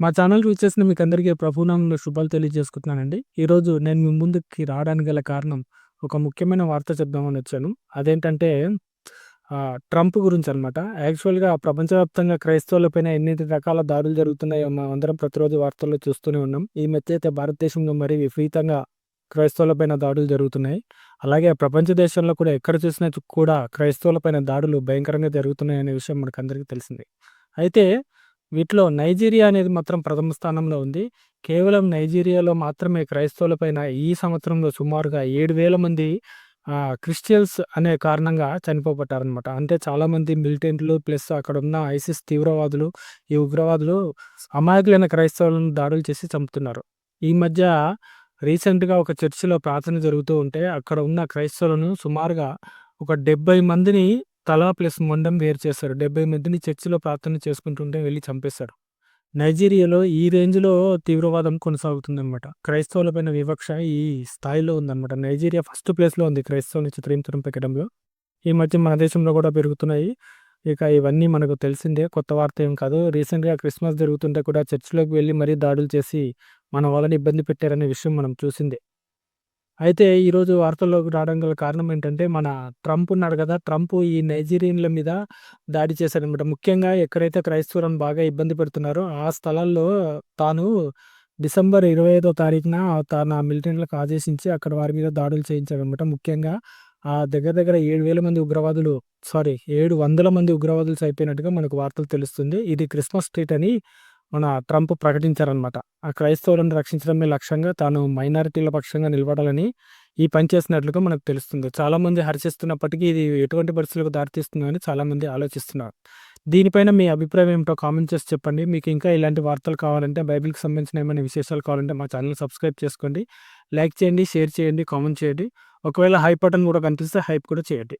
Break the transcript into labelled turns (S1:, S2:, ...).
S1: మా ఛానల్ చూసేసిన మీకు అందరికీ ప్రభునామంలో శుభాలు తెలియజేసుకుంటున్నానండి. ఈరోజు నేను మీ ముందుకి రావడానికి గల కారణం ఒక ముఖ్యమైన వార్త చెప్దామని వచ్చాను. అదేంటంటే ట్రంప్ గురించి అనమాట. యాక్చువల్‌గా ప్రపంచవ్యాప్తంగా క్రైస్తవులపైన ఎన్ని రకాల దాడులు జరుగుతున్నాయో మనమందరం ప్రతిరోజు వార్తల్లో చూస్తూనే ఉన్నాం. ఈ మధ్య అయితే భారతదేశంలో మరీ విపరీతంగా క్రైస్తవులపైన దాడులు జరుగుతున్నాయి. అలాగే ప్రపంచ దేశంలో కూడా ఎక్కడ చూసినా కూడా క్రైస్తవులపైన దాడులు భయంకరంగా జరుగుతున్నాయనే విషయం మనకు అందరికీ తెలిసింది అయితే వీటిలో నైజీరియా అనేది మాత్రం ప్రథమ స్థానంలో ఉంది. కేవలం నైజీరియాలో మాత్రమే క్రైస్తవులపైన ఈ సంవత్సరంలో సుమారుగా ఏడు వేల మంది క్రిస్టియన్స్ అనే కారణంగా చనిపోబట్టారనమాట. అంటే చాలామంది మిలిటెంట్లు ప్లస్ అక్కడ ఉన్న ఐసిస్ తీవ్రవాదులు, ఈ ఉగ్రవాదులు అమాయకులైన క్రైస్తవులను దాడులు చేసి చంపుతున్నారు. ఈ మధ్య రీసెంట్‌గా ఒక చర్చిలో ప్రార్థన జరుగుతూ ఉంటే అక్కడ ఉన్న క్రైస్తవులను సుమారుగా ఒక 70 మందిని తల ప్లస్ మొండం వేరు చేశారు. 70 మందిని చర్చిలో ప్రార్థన చేసుకుంటుంటే వెళ్ళి చంపేశారు. నైజీరియాలో ఈ రేంజ్‌లో తీవ్రవాదం కొనసాగుతుందనమాట. క్రైస్తవులపైన వివక్ష ఈ స్థాయిలో ఉందన్నమాట నైజీరియా ఫస్ట్ ప్లేస్‌లో ఉంది క్రైస్తవుని చిత్రహింసలు పెట్టడంలో. ఈ మధ్య మన దేశంలో కూడా పెరుగుతున్నాయి. ఇక ఇవన్నీ మనకు తెలిసిందే. కొత్త వార్త ఏం కాదు. రీసెంట్‌గా క్రిస్మస్ జరుగుతుంటే కూడా చర్చిలోకి వెళ్ళి మరీ దాడులు చేసి మన వాళ్ళని ఇబ్బంది పెట్టారనే విషయం మనం చూసిందే. అయితే ఈరోజు వార్తల్లోకి రావడం గల కారణం ఏంటంటే మన ట్రంప్ ఉన్నాడు కదా! ట్రంప్ ఈ నైజీరియన్ల మీద దాడి చేశాడనమాట. ముఖ్యంగా ఎక్కడైతే క్రైస్తవులను బాగా ఇబ్బంది పెడుతున్నారో ఆ స్థలాల్లో తాను డిసెంబర్ 25దో తారీఖున తన మిలిటెంట్లకు ఆదేశించి అక్కడ వారి మీద దాడులు చేయించాడనమాట. ముఖ్యంగా ఆ దగ్గర దగ్గర ఏడు వేల మంది ఉగ్రవాదులు సారీ 700 మంది ఉగ్రవాదులు చనిపోయినట్టుగా మనకు వార్తలు తెలుస్తుంది. ఇది క్రిస్మస్ ట్రీట్ అని మన ట్రంప్ ప్రకటించారనమాట. ఆ క్రైస్తవులను రక్షించడమే లక్ష్యంగా తాను మైనారిటీల పక్షంగా నిలబడాలని ఈ పని చేసినట్లుగా మనకు తెలుస్తుంది. చాలామంది హర్షిస్తున్నప్పటికీ ఇది ఎటువంటి పరిస్థితులకు దారితీస్తుందని చాలామంది ఆలోచిస్తున్నారు. దీనిపైన మీ అభిప్రాయం ఏమిటో కామెంట్ చేసి చెప్పండి. మీకు ఇంకా ఇలాంటి వార్తలు కావాలంటే బైబిల్‌కి సంబంధించిన ఏమైనా విశేషాలు కావాలంటే మా ఛానల్ సబ్స్క్రైబ్ చేసుకోండి. లైక్ చేయండి, షేర్ చేయండి, కామెంట్ చేయండి. ఒకవేళ హైప్ బటన్ కూడా కనిపిస్తే హైప్ కూడా చేయండి.